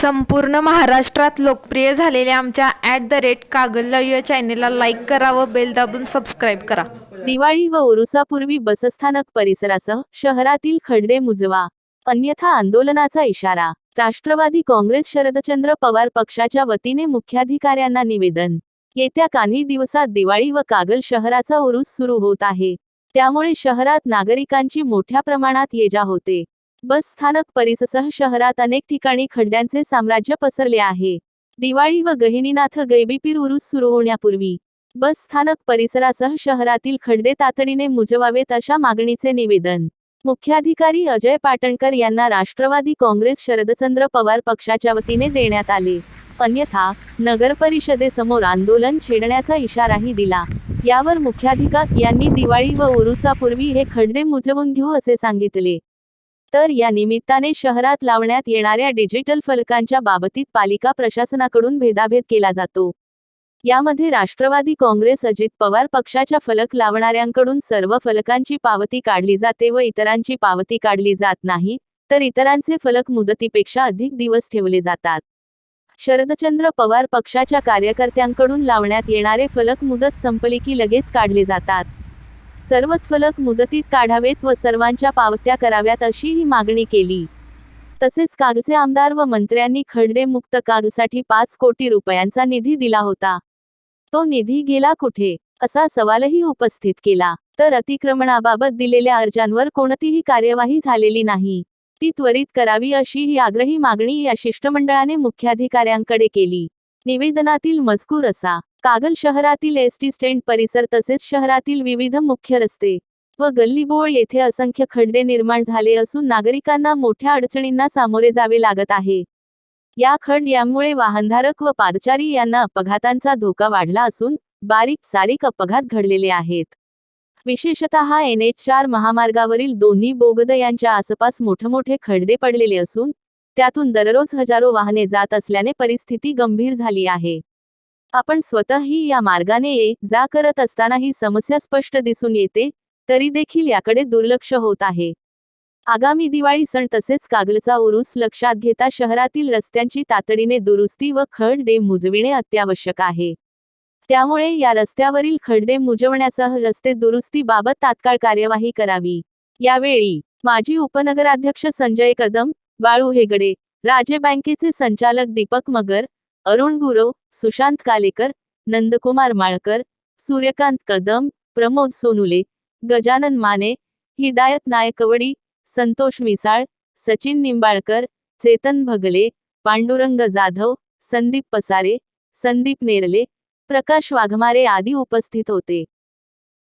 संपूर्ण महाराष्ट्रात लोकप्रिय झालेल्या आमच्या ॲट द रेट कागल या चॅनेलला लाईक करा व बेल दाबून सबस्क्राईब करा. दिवाळी व उरुसापूर्वी बसस्थानक परिसरासह शहरातील खड्डे मुजवा अन्यथा आंदोलनाचा इशारा राष्ट्रवादी काँग्रेस शरदचंद्र पवार पक्षाच्या वतीने मुख्याधिकाऱ्यांना निवेदन. येत्या काही दिवसात दिवाळी व कागल शहराचा उरूस सुरू होत आहे. त्यामुळे शहरात नागरिकांची मोठ्या प्रमाणात ये जा होते. बस स्थानक परिससह शहरात अनेक ठिकाणी खड्ड्यांचे साम्राज्य पसरले आहे. दिवाळी व गहिनीनाथ गैबीपीर उरूस सुरू होण्यापूर्वी बस स्थानक परिसरासह शहरातील खड्डे तातडीने मुजवावेत अशा मागणीचे निवेदन. मुख्याधिकारी अजय पाटणकर यांना राष्ट्रवादी काँग्रेस शरदचंद्र पवार पक्षाच्या वतीने देण्यात आले. अन्यथा नगर परिषदेसमोर आंदोलन छेडण्याचा इशाराही दिला. यावर मुख्याधिकारी यांनी दिवाळी व उरुसापूर्वी हे खड्डे मुजवून घेऊ असे सांगितले. तर या निमित्ताने शहरात लावण्यात येणाऱ्या डिजिटल फलकांच्या बाबतीत पालिका प्रशासनाकडून भेदाभेद केला जातो. यामध्ये राष्ट्रवादी काँग्रेस अजित पवार पक्षाच्या फलक लावणाऱ्यांकडून सर्व फलकांची पावती काढली जाते व इतरांची पावती काढली जात नाही तर इतरांचे फलक मुदतीपेक्षा अधिक दिवस ठेवले जातात. शरदचंद्र पवार पक्षाच्या कार्यकर्त्यांकडून लावण्यात येणारे फलक मुदत संपली की लगेच काढले जातात. सर्वच फलक मुदतीत काढावेत व सर्वांच्या पावत्या कराव्यात अशी ही मागणी केली. तसेच कागचे आमदार व मंत्र्यांनी खड्डे मुक्त कागसाठी पाच कोटी रुपयांचा निधी दिला होता. तो निधी गेला कुठे? असा सवालही उपस्थित केला. तर अतिक्रमणाबाबत दिलेल्या अर्जांवर कोणतीही कार्यवाही झालेली नाही. ती त्वरित करावी अशी ही आग्रही मागणी या शिष्टमंडळाने मुख्याधिकाऱ्यांकडे केली. निवेदनातील मजकूर असा. कागल शहरातील एसटी स्टँड परिसर तसेच शहरातील विविध मुख्य रस्ते व गल्लीबोळ येथे असंख्य खड्डे निर्माण झाले असून नागरिकांना मोठ्या अडचणींना सामोरे जावे लागत आहे. या खड यामुळे वाहनधारक व पादचारी यांना अपघातांचा धोका वाढला असून बारीक सारीक अपघात घडलेले आहेत. विशेषतः एन एच चार महामार्गावरील दोन्ही बोगद यांच्या आसपास मोठमोठे खड्डे पडलेले असून त्यातून दररोज हजारो वाहने जात असल्याने परिस्थिती गंभीर झाली आहे. आपण स्वतःही या मार्गाने ये जा करत असताना ही समस्या स्पष्ट दिसून येते तरी देखील याकडे दुर्लक्ष होत आहे. आगामी दिवाळी सण तसेच कागलचा उरूस लक्षात घेता शहरातील रस्त्यांची तातडीने दुरुस्ती व खडडे मुजविणे अत्यावश्यक आहे. त्यामुळे या रस्त्यावरील खड्डे मुजवण्यासह रस्ते दुरुस्तीबाबत तात्काळ कार्यवाही करावी. यावेळी माजी उपनगराध्यक्ष संजय कदम बाळू हेगडे राजे बँकेचे संचालक दीपक मगर अरुण गुरव सुशांत कालेकर नंदकुमार माळकर सूर्यकांत कदम प्रमोद सोनुले गजानन माने हिदायत नायकवडी संतोष मिसाळ सचिन निंबाळकर चेतन भगले पांडुरंग जाधव संदीप पसारे संदीप नेरले प्रकाश वाघमारे आदी उपस्थित होते.